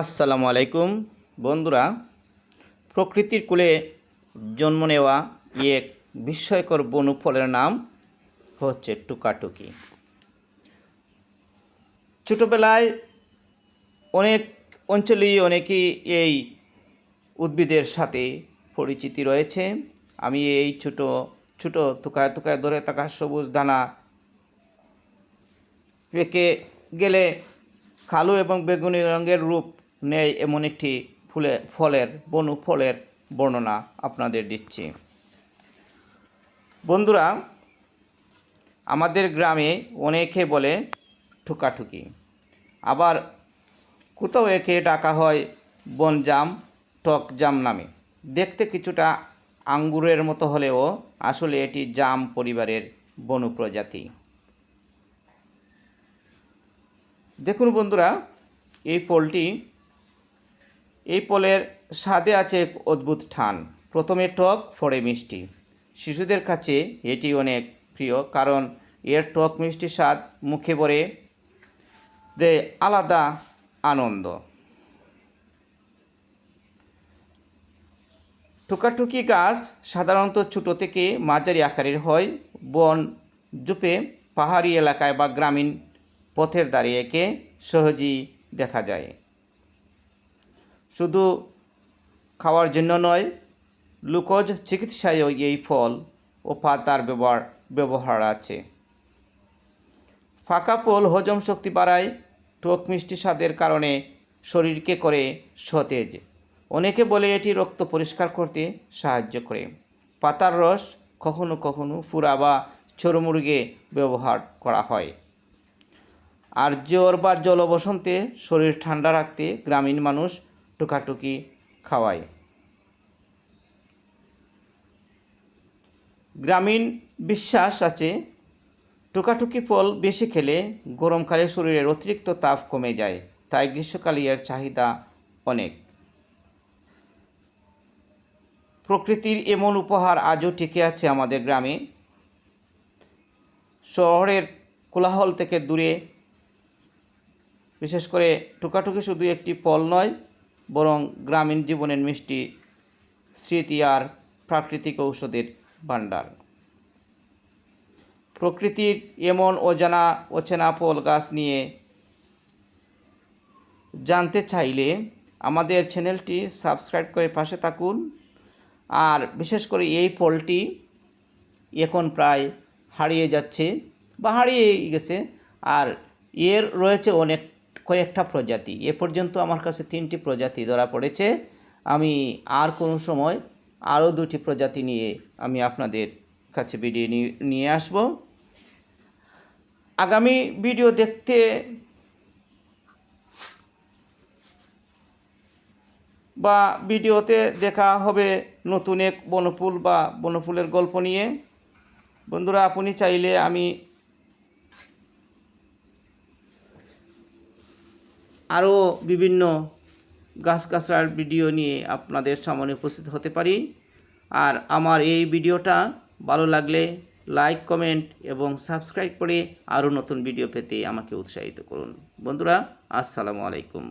আসসালামু আলাইকুম। বন্ধুরা, প্রকৃতির কোলে জন্ম নেওয়া এক বিস্ময়কর বনফলের নাম হচ্ছে টুকাটুকি। ছোটোবেলায় অনেক অঞ্চলেই অনেকেই এই উদ্ভিদের সাথে পরিচিতি রয়েছে। আমি এই ছোট ছোট তুকায় তুকায় ধরে থাকা সবুজ দানা পেকে গেলে কালো এবং বেগুনি রঙের রূপ নেয় এমন একটি ফুলে, ফলের, বনু ফলের বর্ণনা আপনাদের দিচ্ছি। বন্ধুরা, আমাদের গ্রামে অনেকে বলে ঠুকাঠুকি। আবার কোথাও একে ডাকা হয় বনজাম টক জাম নামে। দেখতে কিছুটা আঙ্গুরের মতো হলেও আসলে এটি জাম পরিবারের বনু প্রজাতি। দেখুন বন্ধুরা, এই ফলটি এই ফলের স্বাদে আছে এক অদ্ভুত ঠান। প্রথমে টক, পরে মিষ্টি। শিশুদের কাছে এটি অনেক প্রিয়, কারণ এর টক মিষ্টি স্বাদ মুখে ভরে দেয় আলাদা আনন্দ। টুকাটুকি গাছ সাধারণত ছোটো থেকে মাঝারি আকারের হয়। বন জুপে পাহাড়ি এলাকায় বা গ্রামীণ পথের ধারে একে সহজেই দেখা যায়। শুধু খাওয়ার জন্য নয়, গ্লুকোজ চিকিৎসায়ও এই ফল ও পাতার ব্যবহার ব্যবহার আছে। ফাঁকা ফল হজম শক্তি বাড়ায় টক মিষ্টি স্বাদের কারণে শরীরকে করে সতেজ। অনেকে বলে এটি রক্ত পরিষ্কার করতে সাহায্য করে। পাতার রস কখনো কখনো ফুরা বা চরমুরগে ব্যবহার করা হয়। আর জ্বর বা জলবসন্তে শরীর ঠান্ডা রাখতে গ্রামীণ মানুষ টুকাটুকি খাওয়ায় গ্রামীণ বিশ্বাস আছে, টুকাটুকি ফল বেশি খেলে গরমকালে শরীরের অতিরিক্ত তাপ কমে যায়, তাই গ্রীষ্মকালে এর চাহিদা অনেক। প্রকৃতির এমন উপহার আজও টিকে আছে আমাদের গ্রামে। শহরের কোলাহল থেকে দূরে, বিশেষ করে টুকাটুকি শুধু একটি ফল নয় বরং গ্রামীণ জীবনের মিষ্টি স্মৃতি আর প্রাকৃতিক ঔষধের ভাণ্ডার। প্রকৃতির এমন অজানা অচেনা ফল গাছ নিয়ে জানতে চাইলে আমাদের চ্যানেলটি সাবস্ক্রাইব করে পাশে থাকুন। আর বিশেষ করে এই ফলটি এখন প্রায় হারিয়ে যাচ্ছে বা হারিয়ে গেছে। আর এর রয়েছে অনেক কয়েকটা প্রজাতি। এ পর্যন্ত আমার কাছে তিনটি প্রজাতি ধরা পড়েছে। আমি আর কোনো সময় আরও দুটি প্রজাতি নিয়ে আমি আপনাদের কাছে ভিডিও নিয়ে আসব। আগামী ভিডিও দেখতে বা ভিডিওতে দেখা হবে নতুন এক বনফুল বা বনফুলের গল্প নিয়ে। বন্ধুরা, আপনি চাইলে আমি আরও বিভিন্ন গাছগাছড়ার ভিডিও নিয়ে আপনাদের সামনে উপস্থিত হতে পারি। আর আমার এই ভিডিওটা ভালো লাগলে লাইক, কমেন্ট এবং সাবস্ক্রাইব করে আরও নতুন ভিডিও পেতে আমাকে উৎসাহিত করুন। বন্ধুরা, আসসালামু আলাইকুম।